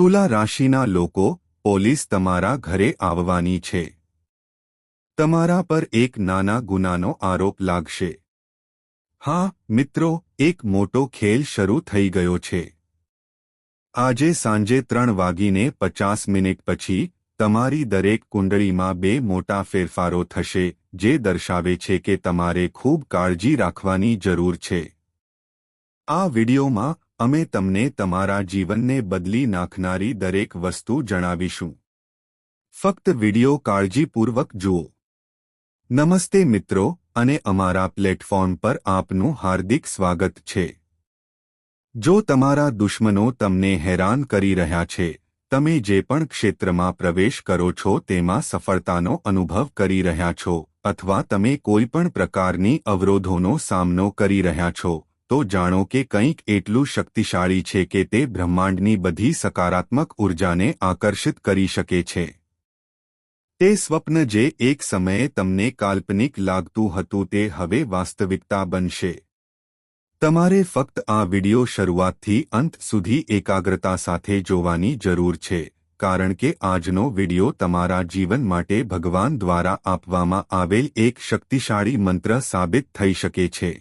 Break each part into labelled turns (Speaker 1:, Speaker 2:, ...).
Speaker 1: તુલા રાશિના લોકો, પોલીસ તમારા ઘરે આવવાની છે. તમારા પર એક નાના ગુનાનો આરોપ લાગશે. હા, મિત્રો, એક મોટો ખેલ શરૂ થઈ ગયો છે. આજે સાંજે ત્રણ વાગીને પચાસ મિનિટ પછી, તમારી દરેક કુંડળીમાં બે મોટા ફેરફારો થશે, જે દર્શાવે છે કે તમારે ખૂબ કાળજી રાખવાની જરૂર છે. આ વિડિયોમાં અમે તમને તમારા જીવનને બદલી નાખનારી દરેક વસ્તુ જણાવીશું. ફક્ત વિડિયો કાળજીપૂર્વક જુઓ. નમસ્તે મિત્રો, અને અમારા પ્લેટફોર્મ પર આપનું હાર્દિક સ્વાગત છે. જો તમારા દુશ્મનો તમને હેરાન કરી રહ્યા છે, તમે જે પણ ક્ષેત્રમાં પ્રવેશ કરો છો તેમાં સફળતાનો અનુભવ કરી રહ્યા છો, અથવા તમે કોઈપણ પ્રકારની અવરોધોનો સામનો કરી રહ્યા છો તો જાણો કે કંઈક એટલું શક્તિશાળી છે કે તે બ્રહ્માંડની બધી સકારાત્મક ઉર્જાને આકર્ષિત કરી શકે છે. તે સ્વપ્ન જે એક સમયે તમને કાલ્પનિક લાગતું હતું તે હવે વાસ્તવિકતા બનશે. તમારે ફક્ત આ વિડિયો શરૂઆતથી અંત સુધી એકાગ્રતા સાથે જોવાની જરૂર છે, કારણ કે આજનો વિડિયો તમારા જીવન માટે ભગવાન દ્વારા આપવામાં આવેલ એક શક્તિશાળી મંત્ર સાબિત થઈ શકે છે.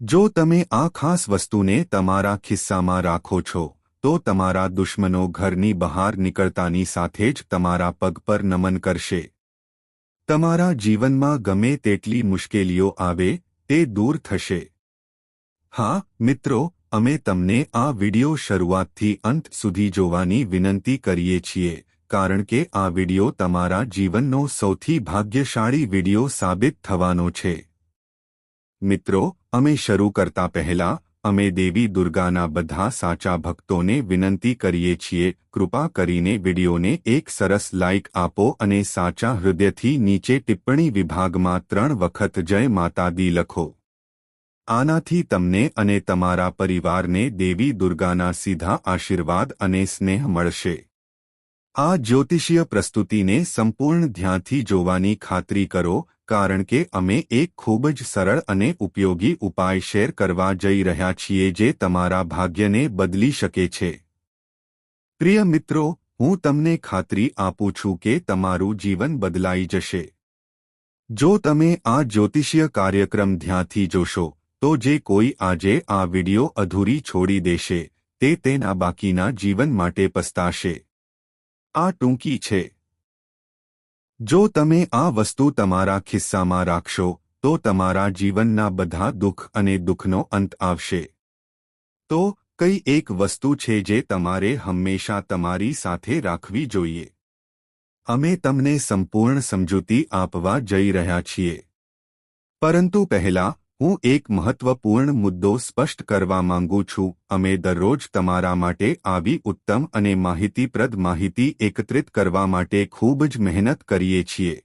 Speaker 1: જો તમે આ ખાસ વસ્તુને તમારા ખિસ્સામાં રાખો છો, તો તમારા દુશ્મનો ઘરની બહાર નીકળતાની સાથે જ તમારા પગ પર નમન કરશે. તમારા જીવનમાં ગમે તેટલી મુશ્કેલીઓ આવે, તે દૂર થશે. હા, મિત્રો, અમે તમને આ વિડિયો શરૂઆતથી અંત સુધી જોવાની વિનંતી કરીએ છીએ, કારણ કે આ વિડિયો તમારા જીવનનો સૌથી ભાગ્યશાળી વિડિયો સાબિત થવાનો છે. મિત્રો, અમે શરૂ કરતા પહેલા, અમે દેવી દુર્ગાના બધા સાચા ભક્તોને વિનંતી કરીએ છીએ, કૃપા કરીને વિડીયોને એક સરસ લાઇક આપો અને સાચા હૃદયથી નીચે ટિપ્પણી વિભાગમાં ત્રણ વખત જય માતા દી લખો. આનાથી તમને અને તમારા પરિવારને દેવી દુર્ગાના સીધા આશીર્વાદ અને સ્નેહ મળશે. આ જ્યોતિષીય પ્રસ્તુતિને સંપૂર્ણ ધ્યાનથી જોવાની ખાતરી કરો કારણ કે અમે એક ખૂબ જ સરળ અને ઉપયોગી ઉપાય શેર કરવા જઈ રહ્યા છીએ જે તમારા ભાગ્યને બદલી શકે છે. પ્રિય મિત્રો, હું તમને ખાતરી આપું છું કે તમારું જીવન બદલાઈ જશે. જો તમે આ જ્યોતિષીય કાર્યક્રમ ધ્યાનથી જોશો, તો જે કોઈ આજે આ વિડિયો અધૂરી છોડી દેશે, તે તેના બાકીના જીવન માટે પસ્તાશે. આ ટૂંકી છે. જો તમે આ વસ્તુ તમારા ખિસ્સામાં રાખશો, તો તમારા જીવનના બધા દુઃખ અને દુઃખનો અંત આવશે. તો, કઈ એક વસ્તુ છે જે તમારે હંમેશા તમારી સાથે રાખવી જોઈએ. અમે તમને સંપૂર્ણ સમજૂતી આપવા જઈ રહ્યા છીએ. પરંતુ પહેલા હું એક મહત્વપૂર્ણ મુદ્દો સ્પષ્ટ કરવા માંગુ છું. અમે દરરોજ તમારા માટે આવી ઉત્તમ અને માહિતીપ્રદ માહિતી એકત્રિત કરવા માટે ખૂબ જ મહેનત કરીએ છીએ.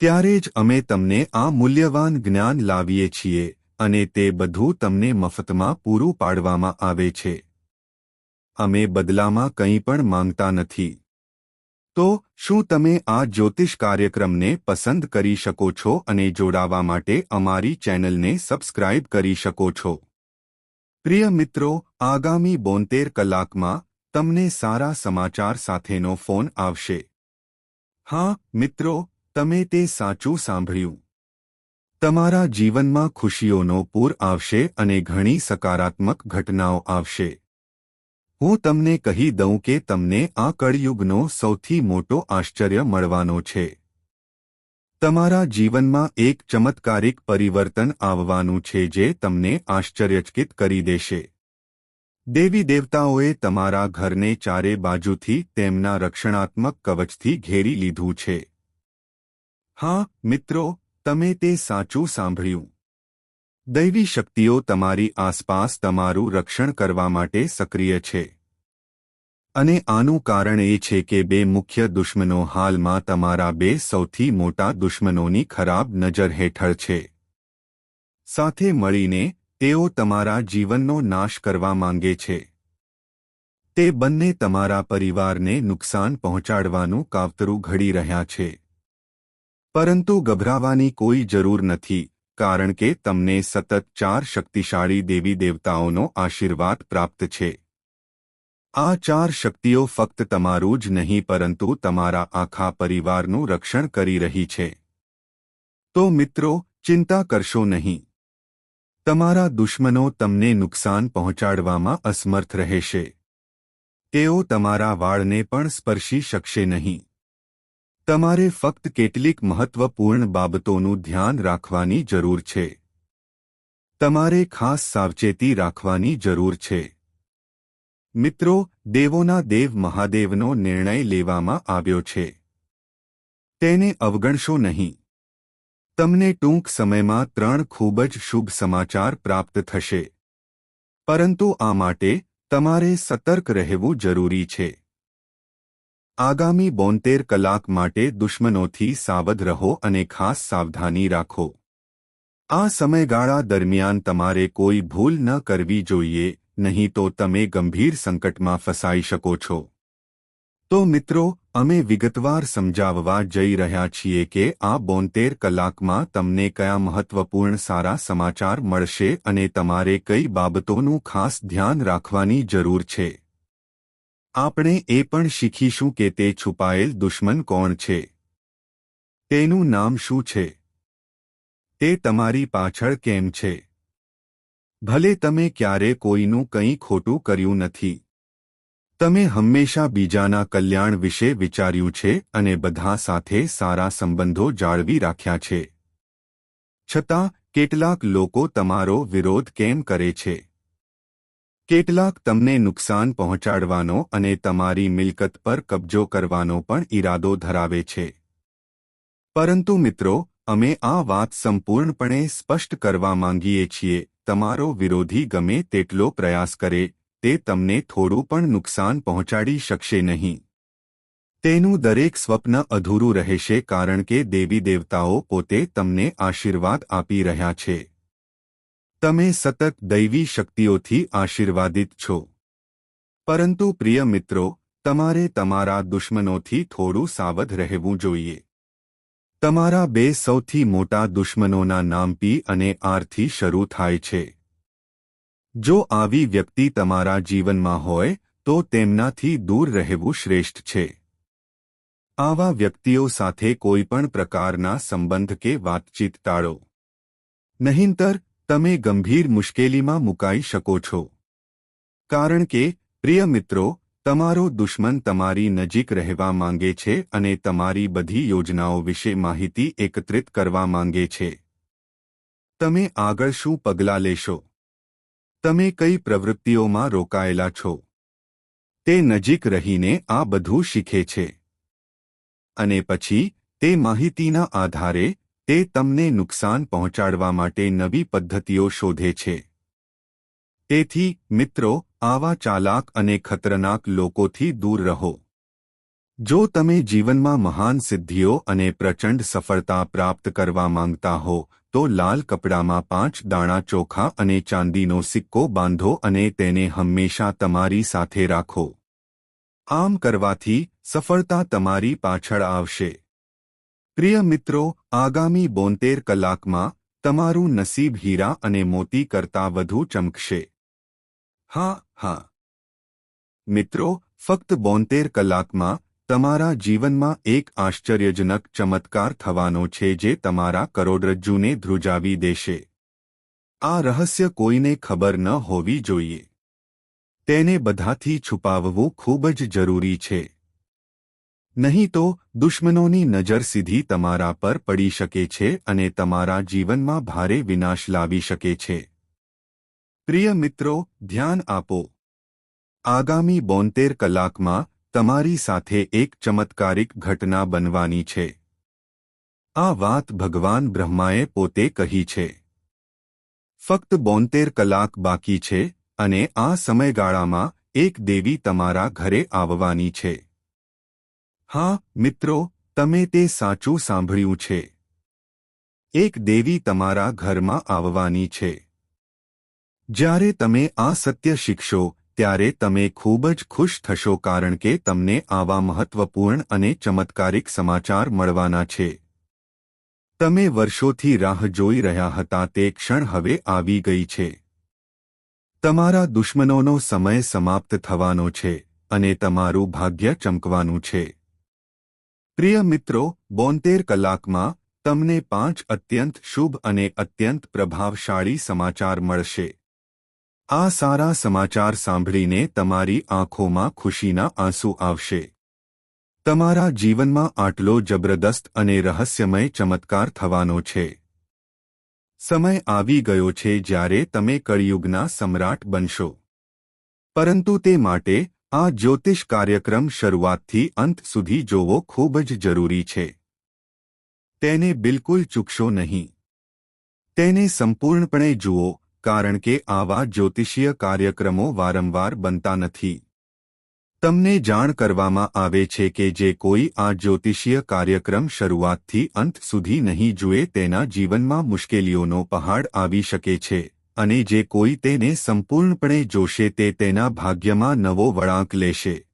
Speaker 1: ત્યારે જ અમે તમને આ મૂલ્યવાન જ્ઞાન લાવીએ છીએ અને તે બધું તમને મફતમાં પૂરું પાડવામાં આવે છે. અમે બદલામાં કંઈ પણ માંગતા નથી. તો શું તમે આ જ્યોતિષ કાર્યક્રમને પસંદ કરી શકો છો અને જોડાવા માટે અમારી ચેનલને સબસ્ક્રાઇબ કરી શકો છો? પ્રિય મિત્રો, આગામી બોતેર કલાકમાં તમને સારા સમાચાર સાથેનો ફોન આવશે. હા, મિત્રો, તમે તે સાચું સાંભળ્યું. તમારા જીવનમાં ખુશીઓનો પૂર આવશે અને ઘણી સકારાત્મક ઘટનાઓ આવશે. હું તમને કહી દઉં કે તમને આ કળયુગનો સૌથી મોટો આશ્ચર્ય મળવાનો છે. તમારા જીવનમાં એક ચમત્કારિક પરિવર્તન આવવાનું છે જે તમને આશ્ચર્યચકિત કરી દેશે. દેવી દેવતાઓએ તમારા ઘરને ચારે બાજુથી તેમના રક્ષણાત્મક કવચથી ઘેરી લીધું છે. હા, મિત્રો, તમે તે સાચું સાંભળ્યું. દૈવી શક્તિઓ તમારી આસપાસ તમારું રક્ષણ કરવા માટે સક્રિય છે. અને આનું કારણ એ છે કે બે મુખ્ય દુશ્મનો હાલમાં તમારા બે સૌથી મોટા દુશ્મનોની ખરાબ નજર હેઠળ છે. સાથે મળીને, તેઓ તમારા જીવનનો નાશ કરવા માંગે છે. તે બંને તમારા પરિવારને નુકસાન પહોંચાડવાનું કાવતરું ઘડી રહ્યા છે. પરંતુ ગભરાવાની કોઈ જરૂર નથી. કારણ કે તમને સતત ચાર શક્તિશાળી દેવી દેવતાઓનો આશીર્વાદ પ્રાપ્ત છે. આ ચાર શક્તિઓ ફક્ત તમારું જ નહીં, પરંતુ તમારા આખા પરિવારનું રક્ષણ કરી રહી છે. તો મિત્રો, ચિંતા કરશો નહીં. તમારા દુશ્મનો તમને નુકસાન પહોંચાડવામાં અસમર્થ રહેશે. તેઓ તમારા વાળને પણ સ્પર્શી શકશે નહીં. તમારે ફક્ત કેટલીક મહત્વપૂર્ણ બાબતોનું ધ્યાન રાખવાની જરૂર છે. તમારે ખાસ સાવચેતી રાખવાની જરૂર છે. મિત્રો, દેવોના દેવ મહાદેવનો નિર્ણય લેવામાં આવ્યો છે. તેને અવગણશો નહીં. તમને ટૂંક સમયમાં ત્રણ ખૂબ જ શુભ સમાચાર પ્રાપ્ત થશે. પરંતુ આ માટે તમારે સતર્ક રહેવું જરૂરી છે. આગામી બોતેર કલાક માટે દુશ્મનોથી સાવધ રહો અને ખાસ સાવધાની રાખો. આ સમયગાળા દરમિયાન તમારે કોઈ ભૂલ ન કરવી જોઈએ, નહીં તો તમે ગંભીર સંકટમાં ફસાઈ શકો છો. તો મિત્રો, અમે વિગતવાર સમજાવવા જઈ રહ્યા છીએ કે આ બોતેર કલાકમાં તમને કયા મહત્વપૂર્ણ સારા સમાચાર મળશે અને તમારે કઈ બાબતોનું ખાસ ધ્યાન રાખવાની જરૂર છે. આપણે એ પણ શીખીશું કે તે છુપાયેલ દુશ્મન કોણ છે. તેનું નામ શું છે? તે તમારી પાછળ કેમ છે? ભલે તમે ક્યારે કોઈનું કંઈ ખોટું કર્યું નથી. તમે હંમેશા બીજાના કલ્યાણ વિશે વિચાર્યું છે અને બધા સાથે સારા સંબંધો જાળવી રાખ્યા છે. છતાં, કેટલાક લોકો તમારો વિરોધ કેમ કરે છે? કેટલાક તમને નુકસાન પહોંચાડવાનો અને તમારી મિલકત પર કબજો કરવાનો પણ ઈરાદો ધરાવે છે. પરંતુ મિત્રો, અમે આ વાત સંપૂર્ણપણે સ્પષ્ટ કરવા માંગીએ છીએ, તમારો વિરોધી ગમે તેટલો પ્રયાસ કરે, તે તમને થોડું પણ નુકસાન પહોંચાડી શકશે નહીં. તેનું દરેક સ્વપ્ન અધૂરું રહેશે કારણ કે દેવી દેવતાઓ પોતે તમને આશીર્વાદ આપી રહ્યા છે. તમે સતત દૈવી શક્તિઓથી આશીર્વાદિત છો. પરંતુ પ્રિય મિત્રો, તમારે તમારા દુશ્મનોથી થોડું સાવધ રહેવું જોઈએ. તમારા બે સૌથી મોટા દુશ્મનોના નામ પી અને આરથી શરૂ થાય છે. જો આવી વ્યક્તિ તમારા જીવનમાં હોય, તો તેમનાથી દૂર રહેવું શ્રેષ્ઠ છે. આવા વ્યક્તિઓ સાથે કોઈપણ પ્રકારના સંબંધ કે વાતચીત ટાળો. નહીંતર તમે ગંભીર મુશ્કેલીમાં મુકાઈ શકો છો. કારણ કે, પ્રિય મિત્રો, તમારો દુશ્મન તમારી નજીક રહેવા માંગે છે અને તમારી બધી યોજનાઓ વિશે માહિતી એકત્રિત કરવા માંગે છે. તમે આગળ શું પગલાં લેશો? તમે કઈ પ્રવૃત્તિઓમાં રોકાયેલા છો? તે નજીક રહીને આ બધું શીખે છે. અને પછી, તે માહિતીના આધારે તે તમને નુકસાન પહોંચાડવા માટે નવી પદ્ધતિઓ શોધે છે. તેથી, મિત્રો, આવા ચાલાક અને ખતરનાક લોકોથી દૂર રહો. જો તમે જીવનમાં મહાન સિદ્ધિઓ અને પ્રચંડ સફળતા પ્રાપ્ત કરવા માંગતા હો, તો લાલ કપડામાં પાંચ દાણા ચોખા અને ચાંદીનો સિક્કો બાંધો અને તેને હંમેશા તમારી સાથે રાખો. આમ કરવાથી સફળતા તમારી પાછળ આવશે. પ્રિય મિત્રો, આગામી બોતેર કલાકમાં તમારું નસીબ હીરા અને મોતી કરતાં વધુ ચમકશે. હા હા. મિત્રો, ફક્ત બોતેર કલાકમાં તમારા જીવનમાં એક આશ્ચર્યજનક ચમત્કાર થવાનો છે જે તમારા કરોડરજ્જુને ધ્રુજાવી દેશે. આ રહસ્ય કોઈને ખબર ન હોવી જોઈએ. તેને બધાથી છુપાવવું ખૂબ જ જરૂરી છે. નહીં તો દુશ્મનોની નજર સીધી તમારા પર પડી શકે છે અને તમારા જીવનમાં ભારે વિનાશ લાવી શકે છે. પ્રિય મિત્રો, ધ્યાન આપો. આગામી બોતેર કલાકમાં તમારી સાથે એક ચમત્કારિક ઘટના બનવાની છે. આ વાત ભગવાન બ્રહ્માએ પોતે કહી છે. ફક્ત બોતેર કલાક બાકી છે અને આ સમયગાળામાં એક દેવી તમારા ઘરે આવવાની છે. હા, મિત્રો, તમે તે સાચું સાંભળ્યું છે. એક દેવી તમારા ઘરમાં આવવાની છે. જ્યારે તમે આ સત્ય શીખશો, ત્યારે તમે ખૂબ જ ખુશ થશો કારણ કે તમને આવા મહત્વપૂર્ણ અને ચમત્કારિક સમાચાર મળવાના છે. તમે વર્ષોથી રાહ જોઈ રહ્યા હતા તે ક્ષણ હવે આવી ગઈ છે. તમારા દુશ્મનોનો સમય સમાપ્ત થવાનો છે અને તમારું ભાગ્ય ચમકવાનું છે. પ્રિય મિત્રો, બોતેર કલાકમાં તમને પાંચ અત્યંત શુભ અને અત્યંત પ્રભાવશાળી સમાચાર મળશે. આ સારા સમાચાર સાંભળીને તમારી આંખોમાં ખુશીના આંસુ આવશે. તમારા જીવનમાં આટલો જબરદસ્ત અને રહસ્યમય ચમત્કાર થવાનો છે. સમય આવી ગયો છે જ્યારે તમે કળિયુગના સમ્રાટ બનશો. પરંતુ તે માટે આ જ્યોતિષ કાર્યક્રમ શરૂઆતથી અંત સુધી જોવો ખૂબ જ જરૂરી છે. તેને બિલકુલ ચૂકશો નહીં. તેને સંપૂર્ણપણે જુઓ, કારણ કે આવા જ્યોતિષીય કાર્યક્રમો વારંવાર બનતા નથી. તમને જાણ કરવામાં આવે છે કે જે કોઈ આ જ્યોતિષીય કાર્યક્રમ શરૂઆતથી અંત સુધી નહીં જુએ તેના જીવનમાં મુશ્કેલીઓનો પહાડ આવી શકે છે. અને જે કોઈ તેને સંપૂર્ણપણે જોશે તે તેના ભાગ્યમાં નવો વળાંક લેશે.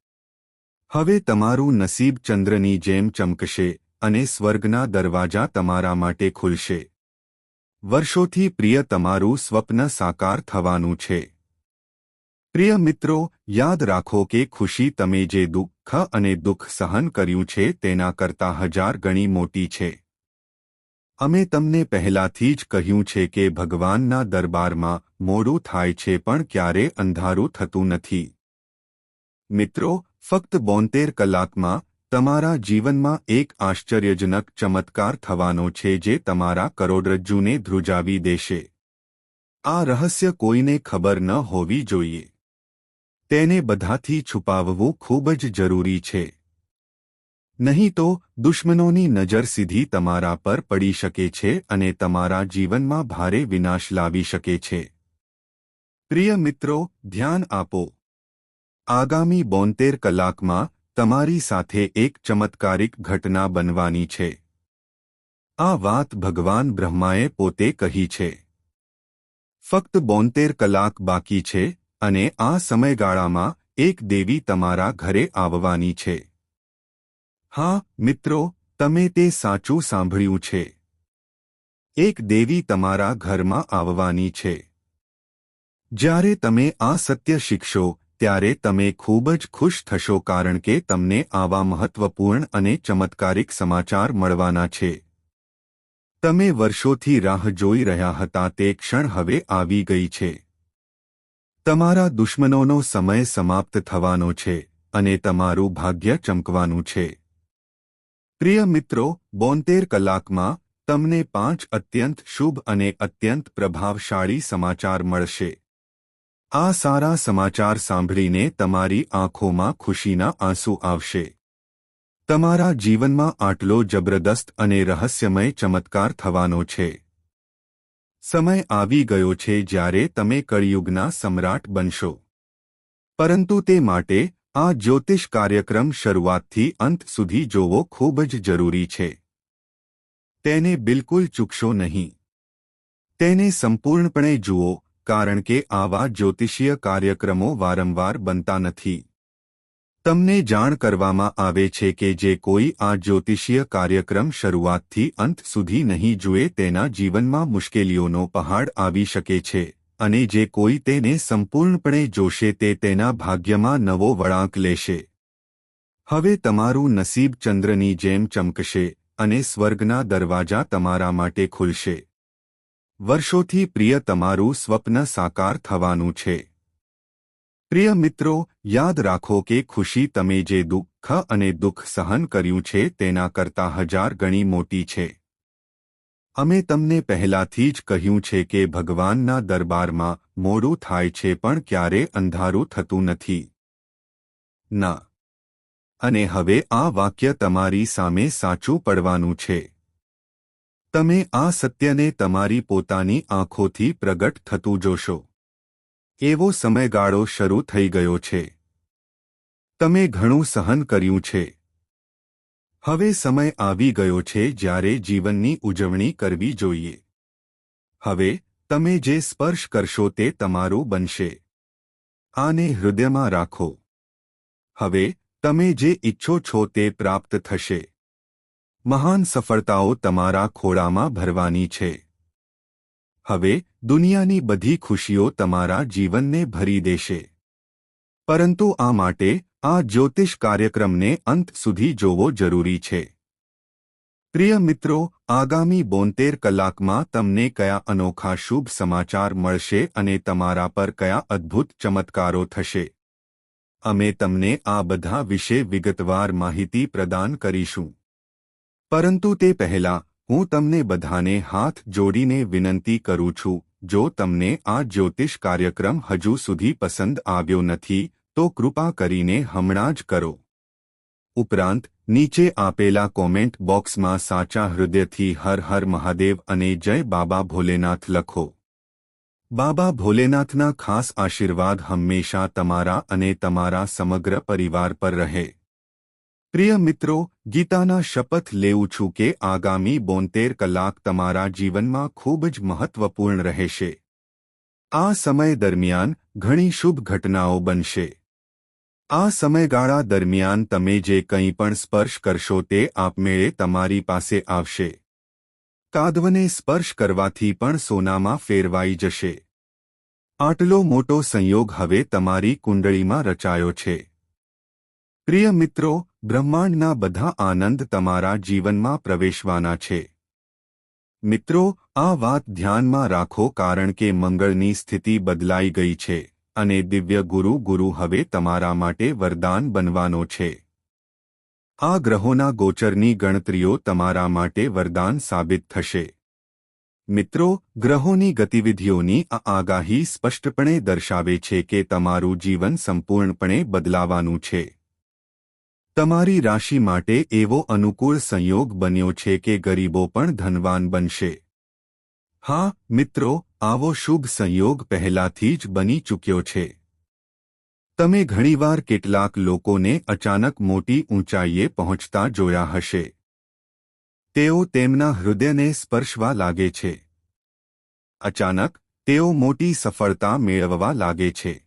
Speaker 1: હવે તમારું નસીબ ચંદ્રની જેમ ચમકશે અને સ્વર્ગના દરવાજા તમારા માટે ખુલશે. વર્ષોથી પ્રિય તમારું સ્વપ્ન સાકાર થવાનું છે. પ્રિય મિત્રો, યાદ રાખો કે ખુશી તમે જે દુઃખ અને દુઃખ સહન કર્યું છે તેના કરતાં હજાર ગણી મોટી છે. અમે તમને પહેલાથી જ કહ્યું છે કે ભગવાનના દરબારમાં મોડું થાય છે પણ ક્યારે અંધારું થતું નથી. મિત્રો, ફક્ત બોતેર કલાકમાં તમારા જીવનમાં એક આશ્ચર્યજનક ચમત્કાર થવાનો છે જે તમારા કરોડરજ્જુને ધ્રુજાવી દેશે. આ રહસ્ય કોઈને ખબર ન હોવી જોઈએ. તેને બધાથી છુપાવવું ખૂબ જ જરૂરી છે. નહીં તો દુશ્મનોની નજર સીધી તમારા પર પડી શકે છે અને તમારા જીવનમાં ભારે વિનાશ લાવી શકે છે. પ્રિય મિત્રો, ધ્યાન આપો. આગામી બોતેર કલાકમાં તમારી સાથે એક ચમત્કારિક ઘટના બનવાની છે. આ વાત ભગવાન બ્રહ્માએ પોતે કહી છે. ફક્ત બોતેર કલાક બાકી છે અને આ સમયગાળામાં એક દેવી તમારા ઘરે આવવાની છે. હા, મિત્રો, તમે તે સાચું સાંભળ્યું છે. એક દેવી તમારા ઘરમાં આવવાની છે. જ્યારે તમે આ સત્ય શીખશો, ત્યારે તમે ખૂબ જ ખુશ થશો કારણ કે તમને આવા મહત્વપૂર્ણ અને ચમત્કારિક સમાચાર મળવાના છે. તમે વર્ષોથી રાહ જોઈ રહ્યા હતા તે ક્ષણ હવે આવી ગઈ છે. તમારા દુશ્મનોનો સમય સમાપ્ત થવાનો છે અને તમારું ભાગ્ય ચમકવાનું છે. પ્રિય મિત્રો, બોતેર કલાકમાં તમને પાંચ અત્યંત શુભ અને અત્યંત પ્રભાવશાળી સમાચાર મળશે. આ સારા સમાચાર સાંભળીને તમારી આંખોમાં ખુશીના આંસુ આવશે. તમારા જીવનમાં આટલો જબરદસ્ત અને રહસ્યમય ચમત્કાર થવાનો છે. સમય આવી ગયો છે જ્યારે તમે કળિયુગના સમ્રાટ બનશો. પરંતુ તે માટે આ જ્યોતિષ કાર્યક્રમ શરૂઆતથી અંત સુધી જોવો ખૂબ જ જરૂરી છે. તેને બિલકુલ ચૂકશો નહીં. તેને સંપૂર્ણપણે જુઓ, કારણ કે આવા જ્યોતિષીય કાર્યક્રમો વારંવાર બનતા નથી. તમને જાણ કરવામાં આવે છે કે જે કોઈ આ જ્યોતિષીય કાર્યક્રમ શરૂઆતથી અંત સુધી નહીં જુએ તેના જીવનમાં મુશ્કેલીઓનો પહાડ આવી શકે છે. અને જે કોઈ તેને સંપૂર્ણપણે જોશે તે તેના ભાગ્યમાં નવો વળાંક લેશે. હવે તમારું નસીબ ચંદ્રની જેમ ચમકશે અને સ્વર્ગના દરવાજા તમારા માટે ખુલશે. વર્ષોથી પ્રિય તમારું સ્વપ્ન સાકાર થવાનું છે. પ્રિય મિત્રો, યાદ રાખો કે ખુશી તમે જે દુઃખ અને દુઃખ સહન કર્યું છે તેના કરતાં હજાર ગણી મોટી છે. અમે તમને પહેલાથી જ કહ્યું છે કે ભગવાનના દરબારમાં મોડું થાય છે પણ ક્યારે અંધારું થતું નથી. ના. અને હવે આ વાક્ય તમારી સામે સાચું પડવાનું છે. તમે આ સત્યને તમારી પોતાની આંખોથી પ્રગટ થતું જોશો. એવો સમયગાળો શરૂ થઈ ગયો છે. તમે ઘણું સહન કર્યું છે. હવે સમય આવી ગયો છે જ્યારે જીવનની ઉજવણી કરવી જોઈએ. હવે તમે જે સ્પર્શ કરશો તે તમારું બનશે. આને હૃદયમાં રાખો. હવે તમે જે ઇચ્છો છો તે પ્રાપ્ત થશે. મહાન સફળતાઓ તમારા ખોળામાં ભરવાની છે. હવે દુનિયાની બધી ખુશીઓ તમારા જીવનને ભરી દેશે. પરંતુ આ માટે આ જ્યોતિષ કાર્યક્રમને અંત સુધી જોવો જરૂરી છે. પ્રિય મિત્રો, આગામી બોતેર કલાકમાં તમને કયા અનોખા શુભ સમાચાર મળશે અને તમારા પર કયા અદ્ભુત ચમત્કારો થશે? અમે તમને આ બધા વિશે વિગતવાર માહિતી પ્રદાન કરીશું. પરંતુ તે પહેલા, હું તમને બધાને હાથ જોડીને વિનંતી કરું છું, જો તમને આ જ્યોતિષ કાર્યક્રમ હજુ સુધી પસંદ આવ્યો નથી તો કૃપા કરીને હમણાં જ કરો. ઉપરાંત, નીચે આપેલા કોમેન્ટ બોક્સમાં સાચા હૃદયથી હર હર મહાદેવ અને જય બાબા ભોલેનાથ લખો. બાબા ભોલેનાથના ખાસ આશીર્વાદ હંમેશા તમારા અને તમારા સમગ્ર પરિવાર પર રહે. પ્રિય મિત્રો, ગીતાના શપથ લેવું છું કે આગામી બોતેર કલાક તમારા જીવનમાં ખૂબ જ મહત્વપૂર્ણ રહેશે. આ સમય દરમિયાન ઘણી શુભ ઘટનાઓ બનશે. આ સમયગાળા દરમિયાન તમે જે કંઈ પણ સ્પર્શ કરશો તે આપમેળે તમારી પાસે આવશે. કાદવને સ્પર્શ કરવાથી પણ સોનામાં ફેરવાઈ જશે. આટલો મોટો સંયોગ હવે તમારી કુંડળીમાં રચાયો છે. પ્રિય મિત્રો, બ્રહ્માંડના બધા આનંદ તમારા જીવનમાં પ્રવેશવાના છે. મિત્રો, આ વાત ધ્યાનમાં રાખો કારણ કે મંગળની સ્થિતિ બદલાઈ ગઈ છે. અને દિવ્ય ગુરુ ગુરુ હવે તમારા માટે વરદાન બનવાનો છે. આ ગ્રહોના ગોચરની ગણતરીઓ તમારા માટે વરદાન સાબિત થશે. મિત્રો, ગ્રહોની ગતિવિધિઓની આગાહી સ્પષ્ટપણે દર્શાવે છે કે તમારું જીવન સંપૂર્ણપણે બદલાવાનું છે. તમારી રાશિ માટે એવો અનુકૂળ સંયોગ બન્યો છે કે ગરીબો પણ ધનવાન બનશે. હા, મિત્રો, આવો શુભ સંયોગ પહેલાથી જ બની ચૂક્યો છે. તમે ઘણીવાર કેટલાક લોકોને અચાનક મોટી ઊંચાઈએ પહોંચતા જોયા હશે. તેઓ તેમના હૃદયને સ્પર્શવા લાગે છે. અચાનક, તેઓ મોટી સફળતા મેળવવા લાગે છે.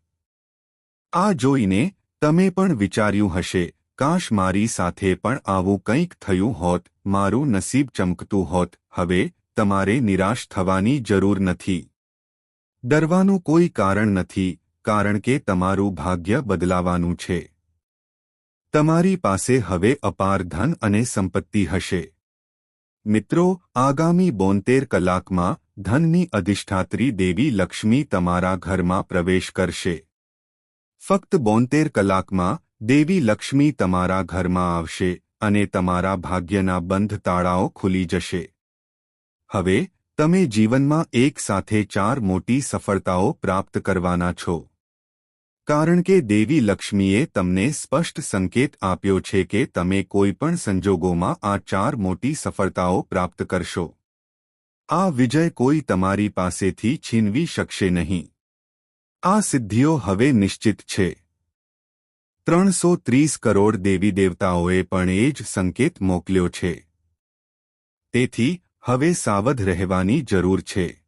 Speaker 1: આ જોઈને, તમે પણ વિચાર્યું હશે, કાશ મારી સાથે પણ આવું કંઈક થયું હોત, મારું નસીબ ચમકતું હોત, હવે તમારે નિરાશ થવાની જરૂર નથી. ડરવાનું કોઈ કારણ નથી, કારણ કે તમારું ભાગ્ય બદલાવાનું છે. તમારી પાસે હવે અપાર ધન અને સંપત્તિ હશે. મિત્રો, આગામી બોતેર કલાકમાં ધનની અધિષ્ઠાત્રી દેવી લક્ષ્મી તમારા ઘરમાં પ્રવેશ કરશે. ફક્ત બોતેર કલાકમાં દેવી લક્ષ્મી તમારા ઘરમાં આવશે અને તમારા ભાગ્યના બંધ તાળાઓ ખુલી જશે. હવે, તમે જીવનમાં એક સાથે ચાર મોટી સફળતાઓ પ્રાપ્ત કરવાના છો. કારણ કે દેવી લક્ષ્મીએ તમને સ્પષ્ટ સંકેત આપ્યો છે કે તમે કોઈપણ સંજોગોમાં આ ચાર મોટી સફળતાઓ પ્રાપ્ત કરશો. આ વિજય કોઈ તમારી પાસેથી છીનવી શકશે નહીં. આ સિદ્ધિઓ હવે નિશ્ચિત છે. ત્રણસો ત્રીસ કરોડ દેવી દેવતાઓએ પણ એ જ સંકેત મોકલ્યો છે. તેથી હવે સાવધ રહેવાની જરૂર છે.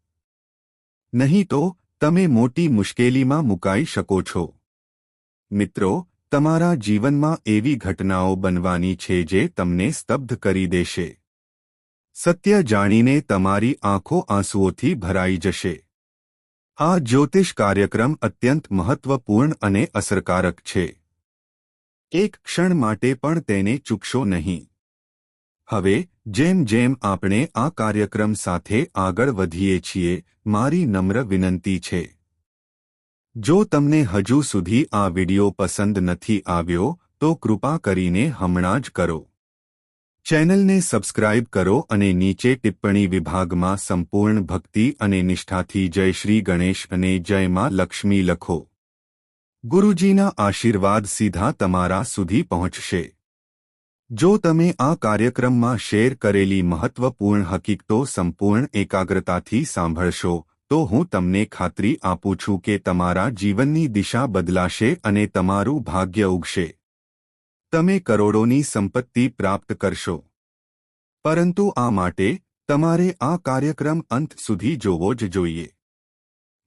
Speaker 1: નહીં તો, તમે મોટી મુશ્કેલીમાં મુકાઈ શકો છો. મિત્રો, તમારા જીવનમાં એવી ઘટનાઓ બનવાની છે જે તમને સ્તબ્ધ કરી દેશે. સત્ય જાણીને તમારી આંખો આંસુઓથી ભરાઈ જશે. આ જ્યોતિષ કાર્યક્રમ અત્યંત મહત્વપૂર્ણ અને અસરકારક છે. એક ક્ષણ માટે પણ તેને ચૂકશો નહીં. હવે, જેમ જેમ આપણે આ કાર્યક્રમ સાથે આગળ વધીએ છીએ, મારી નમ્ર વિનંતી છે. જો તમને હજુ સુધી આ વિડિયો પસંદ નથી આવ્યો, તો કૃપા કરીને હમણાં જ કરો. ચેનલને સબસ્ક્રાઇબ કરો અને નીચે ટિપ્પણી વિભાગમાં સંપૂર્ણ ભક્તિ અને નિષ્ઠાથી જય શ્રી ગણેશ અને જય માં લક્ષ્મી લખો. ગુરુજીના આશીર્વાદ સીધા તમારા સુધી પહોંચશે. જો તમે આ કાર્યક્રમમાં શેર કરેલી મહત્વપૂર્ણ હકીકતો સંપૂર્ણ એકાગ્રતાથી સાંભળશો, તો હું તમને ખાતરી આપું છું કે તમારા જીવનની દિશા બદલાશે અને તમારું ભાગ્ય ઉગશે. તમે કરોડોની સંપત્તિ પ્રાપ્ત કરશો. પરંતુ આ માટે તમારે આ કાર્યક્રમ અંત સુધી જોવો જ જોઈએ.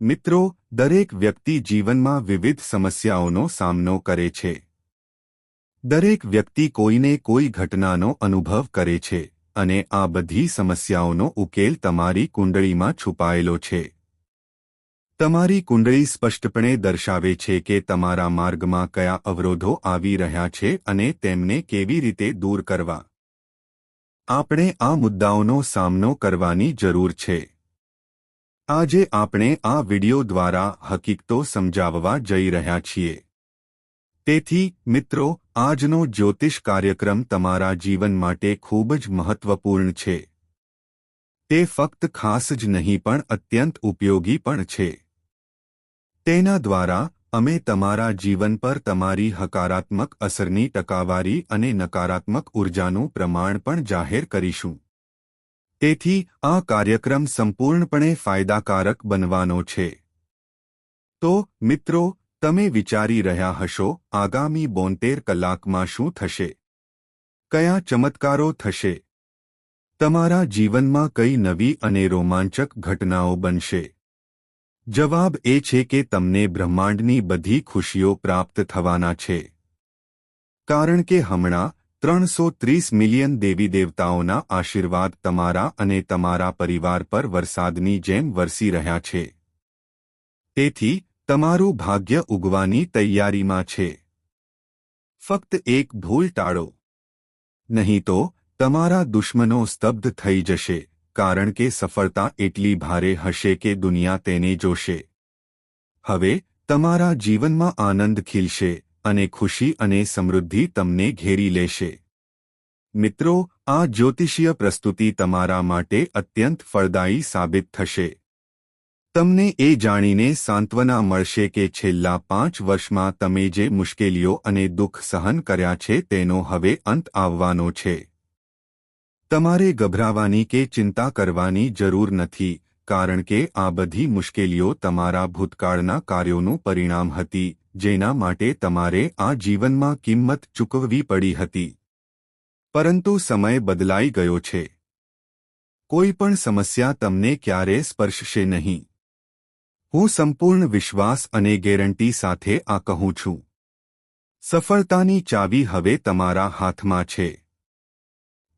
Speaker 1: મિત્રો, દરેક વ્યક્તિ જીવનમાં વિવિધ સમસ્યાઓનો સામનો કરે છે. દરેક વ્યક્તિ કોઈને કોઈ ઘટનાનો અનુભવ કરે છે અને આ બધી સમસ્યાઓનો ઉકેલ તમારી કુંડળીમાં છુપાયેલો છે. તમારી કુંડળી સ્પષ્ટપણે દર્શાવે છે કે તમારા માર્ગમાં કયા અવરોધો આવી રહ્યા છે અને તેમને કેવી રીતે દૂર કરવા. આપણે આ મુદ્દાઓનો સામનો કરવાની જરૂર છે. આજે આપણે આ વિડિયો દ્વારા હકીકતો સમજાવવા જઈ રહ્યા છીએ. તેથી, મિત્રો, આજનો જ્યોતિષ કાર્યક્રમ તમારા જીવન માટે ખૂબ જ મહત્વપૂર્ણ છે. તે ફક્ત ખાસ જ નહીં પણ અત્યંત ઉપયોગી પણ છે. તેના દ્વારા, અમે તમારા જીવન પર તમારી હકારાત્મક અસરની ટકાવારી અને નકારાત્મક ઉર્જાનું પ્રમાણ પણ જાહેર કરીશું. તેથી, આ કાર્યક્રમ સંપૂર્ણપણે ફાયદાકારક બનવાનો છે. તો, મિત્રો તમે વિચારી રહ્યા હશો, આગામી બોતેર કલાકમાં શું થશે? કયા ચમત્કારો થશે? તમારા જીવનમાં કઈ નવી અને રોમાંચક ઘટનાઓ બનશે? જવાબ એ છે કે તમને બ્રહ્માંડની બધી ખુશીઓ પ્રાપ્ત થવાના છે. કારણ કે હમણાં ત્રણસો ત્રીસ મિલિયન દેવી દેવતાઓના આશીર્વાદ તમારા અને તમારા પરિવાર પર વરસાદની જેમ વરસી રહ્યા છે. તેથી તમારું ભાગ્ય ઉગવાની તૈયારીમાં છે. ફક્ત એક ભૂલ ટાળો. નહીં તો, તમારા દુશ્મનો સ્તબ્ધ થઈ જશે, કારણ કે સફળતા એટલી ભારે હશે કે દુનિયા તેને જોશે. હવે, તમારા જીવનમાં આનંદ ખીલશે, અને ખુશી અને સમૃદ્ધિ તમને ઘેરી લેશે. મિત્રો, આ જ્યોતિષીય પ્રસ્તુતિ તમારા માટે અત્યંત ફળદાયી સાબિત થશે. તમને એ જાણીને સાંત્વના મળશે કે છેલ્લા પાંચ વર્ષમાં તમે જે મુશ્કેલીઓ અને દુઃખ સહન કર્યા છે તેનો હવે અંત આવવાનો છે. તમારે ગભરાવાની કે ચિંતા કરવાની જરૂર નથી, કારણ કે આ બધી મુશ્કેલીઓ તમારા ભૂતકાળના કાર્યોનું પરિણામ હતી, જેના માટે તમારે આ જીવનમાં કિંમત ચૂકવવી પડી હતી. પરંતુ સમય બદલાઈ ગયો છે. કોઈ પણ સમસ્યા તમને ક્યારે સ્પર્શશે નહીં. હું સંપૂર્ણ વિશ્વાસ અને ગેરંટી સાથે આ કહું છું. સફળતાની ચાવી હવે તમારા હાથમાં છે.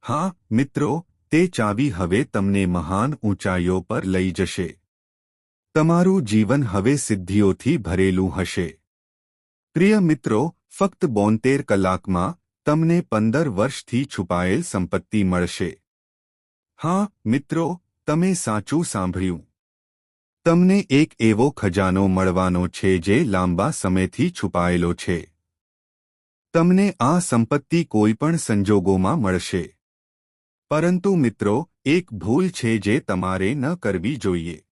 Speaker 1: હા, મિત્રો, તે ચાવી હવે તમને મહાન ઊંચાઈઓ પર લઈ જશે. તમારું જીવન હવે સિદ્ધિઓથી ભરેલું હશે. પ્રિય મિત્રો, ફક્ત બોતેર કલાકમાં તમને પંદર વર્ષથી છુપાયેલ સંપત્તિ મળશે. હા, મિત્રો, તમે સાચું સાંભળ્યું. તમને એક એવો ખજાનો મળવાનો છે જે લાંબા સમયથી છુપાયેલો છે. તમને આ સંપત્તિ કોઈપણ સંજોગોમાં મળશે. પરંતુ મિત્રો, એક ભૂલ છે જે તમારે ન કરવી જોઈએ.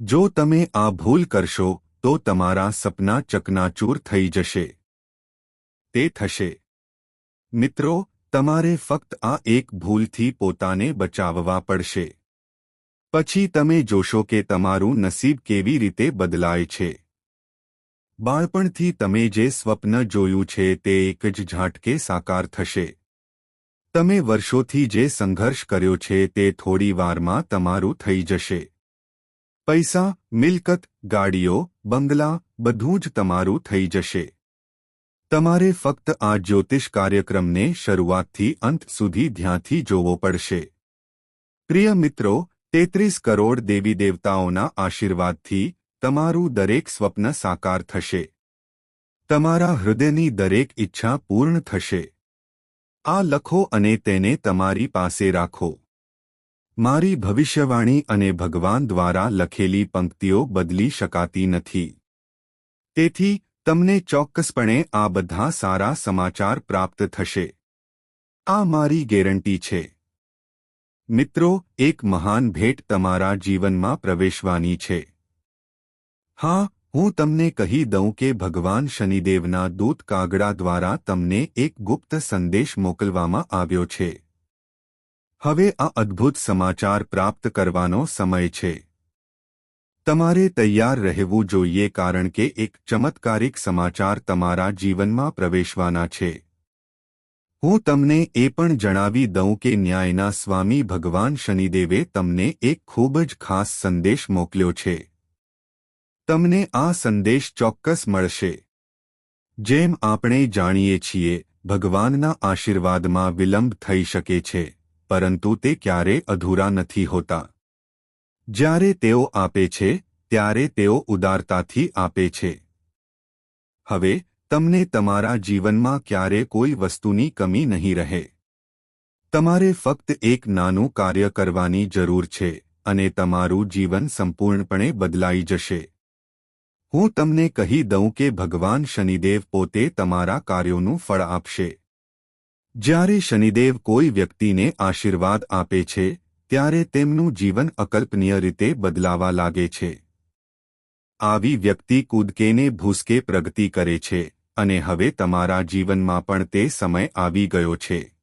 Speaker 1: જો તમે આ ભૂલ કરશો, તો તમારા સપના ચકનાચૂર થઈ જશે. તે થશે. મિત્રો, તમારે ફક્ત આ એક ભૂલથી પોતાને બચાવવા પડશે. પછી તમે જોશો કે તમારું નસીબ કેવી રીતે બદલાય છે. બાળપણથી તમે જે સ્વપ્ન જોયું છે તે એક જ ઝાટકે સાકાર થશે. તમે વર્ષોથી જે સંઘર્ષ કર્યો છે તે થોડી વારમાં તમારું થઈ જશે. પૈસા, મિલકત, ગાડીઓ, બંગલા, બધું જ તમારું થઈ જશે. તમારે ફક્ત આ જ્યોતિષ કાર્યક્રમને શરૂઆતથી અંત સુધી ધ્યાનથી જોવો પડશે. પ્રિય મિત્રો તેત્રીસ કરોડ દેવી દેવતાઓના આશીર્વાદથી તમારું દરેક સ્વપ્ન સાકાર થશે. તમારા હૃદયની દરેક ઈચ્છા પૂર્ણ થશે. આ લખો અને તેને તમારી પાસે રાખો. મારી ભવિષ્યવાણી અને ભગવાન દ્વારા લખેલી પંક્તિઓ બદલી શકાતી નથી. તેથી, તમને ચોક્કસપણે આ બધા સારા સમાચાર પ્રાપ્ત થશે. આ મારી ગેરંટી છે. મિત્રો, એક મહાન ભેટ તમારા જીવનમાં પ્રવેશવાની છે. હા, હું તમને કહી દઉં કે ભગવાન શનિદેવના દૂત કાગડા દ્વારા તમને એક ગુપ્ત સંદેશ મોકલવામાં આવ્યો છે. હવે આ અદ્ભુત સમાચાર પ્રાપ્ત કરવાનો સમય છે. તમારે તૈયાર રહેવું જોઈએ કારણ કે એક ચમત્કારિક સમાચાર તમારા જીવનમાં પ્રવેશવાના છે. હું તમને એ પણ જણાવી દઉં કે ન્યાયના સ્વામી ભગવાન શનિદેવે તમને એક ખૂબ જ ખાસ સંદેશ મોકલ્યો છે. તમને આ સંદેશ ચોક્કસ મળશે. જેમ આપણે જાણીએ છીએ, ભગવાનના આશીર્વાદમાં વિલંબ થઈ શકે છે, પરંતુ તે ક્યારે અધૂરા નથી હોતા. જ્યારે તેઓ આપે છે, ત્યારે તેઓ ઉદારતાથી આપે છે. હવે તમને તમારા જીવનમાં ક્યારે કોઈ વસ્તુની કમી નહીં રહે. તમારે ફક્ત એક નાનું કાર્ય કરવાની જરૂર છે અને તમારું જીવન સંપૂર્ણપણે બદલાઈ જશે. હું તમને કહી દઉં કે ભગવાન શનિદેવ પોતે તમારા કાર્યોનું ફળ આપશે. જ્યારે શનિદેવ કોઈ વ્યક્તિને આશીર્વાદ આપે છે, ત્યારે તેમનું જીવન અકલ્પનીય રીતે બદલાવા લાગે છે. આવી વ્યક્તિ કૂદકેને ભૂસકે પ્રગતિ કરે છે. અને હવે તમારા જીવનમાં પણ તે સમય આવી ગયો છે.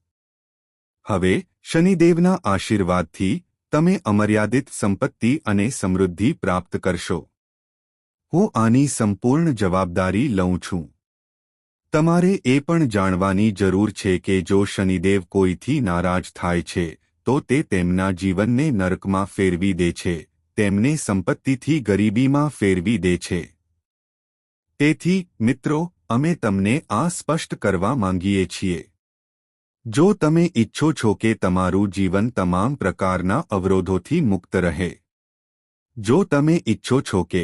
Speaker 1: હવે, શનિદેવના આશીર્વાદથી, તમે અમર્યાદિત સંપત્તિ અને સમૃદ્ધિ પ્રાપ્ત કરશો. હું આની સંપૂર્ણ જવાબદારી લઉં છું. તમારે એ પણ જાણવાની જરૂર છે કે જો શનિદેવ કોઈથી નારાજ થાય છે, તો તે તેમના જીવનને નરકમાં ફેરવી દે છે, તેમને સંપત્તિથી ગરીબીમાં ફેરવી દે છે. તેથી, મિત્રો અમે તમને આ સ્પષ્ટ કરવા માંગીએ છીએ. જો તમે ઈચ્છો છો કે તમારું જીવન તમામ પ્રકારના અવરોધોથી મુક્ત રહે. જો તમે ઈચ્છો છો કે